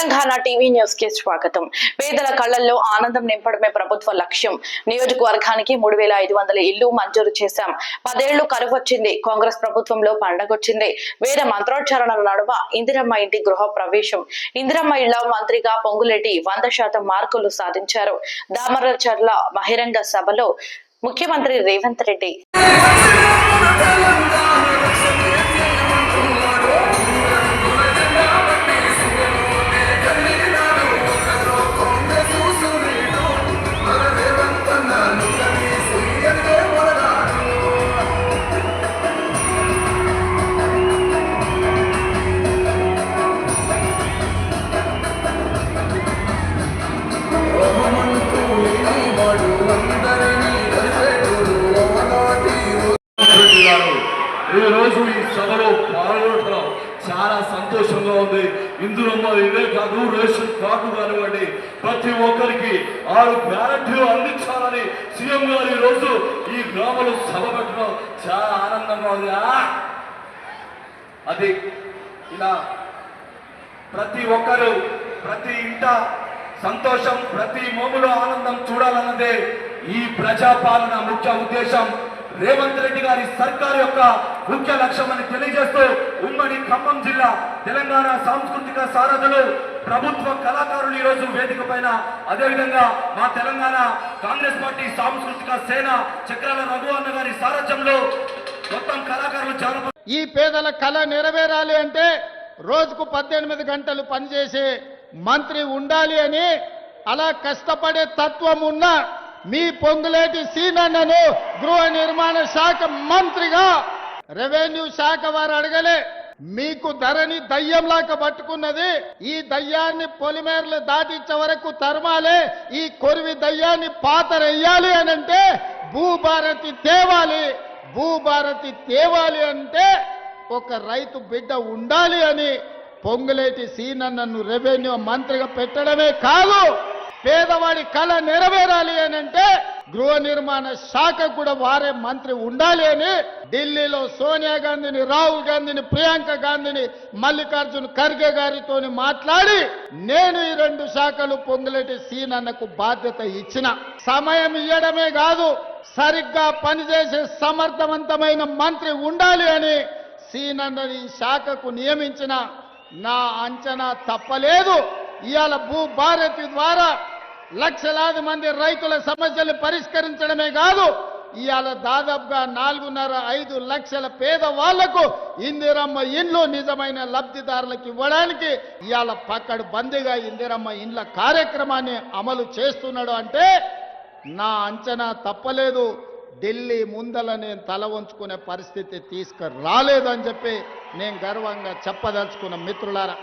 Telangana TV న్యూస్కి స్వాగతం. పేదల కళ్ళల్లో ఆనందం నింపడమే ప్రభుత్వ లక్ష్యం. నియోజకవర్గానికి మూడు వేల ఐదు వందల ఇల్లు మంజూరు చేశాం. పదేళ్ళు కరువు వచ్చింది. కాంగ్రెస్ ప్రభుత్వంలో పండగొచ్చింది వేద మంత్రోచ్చారణల నడుమ ఇందిరమ్మ ఇంటి గృహ ప్రవేశం ఇందిరమ్మ ఇళ్ళ మంత్రిగా పొంగులేటి వంద శాతం మార్కులు సాధించారు. దామరచర్ల బహిరంగ సభలో ముఖ్యమంత్రి రేవంత్ రెడ్డి ఈ రోజు ఈ సభలో పాల్గొనడం చాలా సంతోషంగా ఉంది. ఇందులో ఇదే కాదు రేషన్ కార్డు కానివ్వండి ప్రతి ఒక్కరికి ఆరు గ్యారంటీలు అందించాలని సీఎం గారు ఈ రోజు ఈ గ్రామంలో సభ పెట్టడం చాలా ఆనందంగా ఉంది. ఆ! అది ఇలా ప్రతి ఒక్కరు ప్రతి ఇంట సంతోషం ప్రతి మోములో ఆనందం చూడాలన్నదే ఈ ప్రజాపాలన ముఖ్య ఉద్దేశం. రేవంత్ రెడ్డి గారి సర్కార్ యొక్క ముఖ్య లక్ష్యమని తెలియజేస్తూ ఉమ్మడి ఖమ్మం జిల్లా తెలంగాణ సాంస్కృతిక సారథులు ప్రభుత్వ కళాకారులు ఈ రోజు వేదిక పైన. అదేవిధంగా మా తెలంగాణ కాంగ్రెస్ పార్టీ సాంస్కృతిక సేన చక్రాల రఘు అన్న గారి సారథ్యంలో మొత్తం కళాకారులు ఈ పేదల కళ నెరవేరాలి అంటే రోజుకు పద్దెనిమిది గంటలు పనిచేసే మంత్రి ఉండాలి అని అలా కష్టపడే తత్వం ఉన్న మీ పొంగులేటి సీనన్నను గృహ నిర్మాణ శాఖ మంత్రిగా రెవెన్యూ శాఖ వారు అడగలే మీకు ధరని దయ్యంలాగా పట్టుకున్నది ఈ దయ్యాన్ని పొలిమేరలు దాటించే వరకు తరమాలే ఈ కొరివి దయ్యాన్ని పాతరేయాలి అని అంటే భూభారతి తేవాలి భూభారతి తేవాలి అంటే ఒక రైతు బిడ్డ ఉండాలి అని పొంగులేటి సీనన్నను రెవెన్యూ మంత్రిగా పెట్టడమే కాదు పేదవాడి కళ నెరవేరాలి అని అంటే గృహ నిర్మాణ శాఖ కూడా వారే మంత్రి ఉండాలి అని ఢిల్లీలో సోనియా గాంధీని రాహుల్ గాంధీని ప్రియాంక గాంధీని మల్లికార్జున్ ఖర్గే గారితో మాట్లాడి నేను ఈ రెండు శాఖలు పొంగులేటి సీనన్నకు బాధ్యత ఇచ్చిన. సమయం ఇవ్వడమే కాదు సరిగ్గా పనిచేసే సమర్థవంతమైన మంత్రి ఉండాలి అని సీనన్నని ఈ శాఖకు నియమించిన. నా అంచనా తప్పలేదు. ఇవాళ భూ భారతి ద్వారా లక్షలాది మంది రైతుల సమస్యలు పరిష్కరించడమే కాదు ఇవాళ దాదాపుగా నాలుగున్నర ఐదు లక్షల పేద వాళ్ళకు ఇందిరమ్మ ఇండ్లు నిజమైన లబ్ధిదారులకు ఇవ్వడానికి ఇవాళ పక్కడు బందీగా ఇందిరమ్మ ఇండ్ల కార్యక్రమాన్ని అమలు చేస్తున్నాడు అంటే నా అంచనా తప్పలేదు. ఢిల్లీ ముందల నేను తల వంచుకునే పరిస్థితి తీసుకురాలేదని చెప్పి నేను గర్వంగా చెప్పదలుచుకున్న మిత్రులారా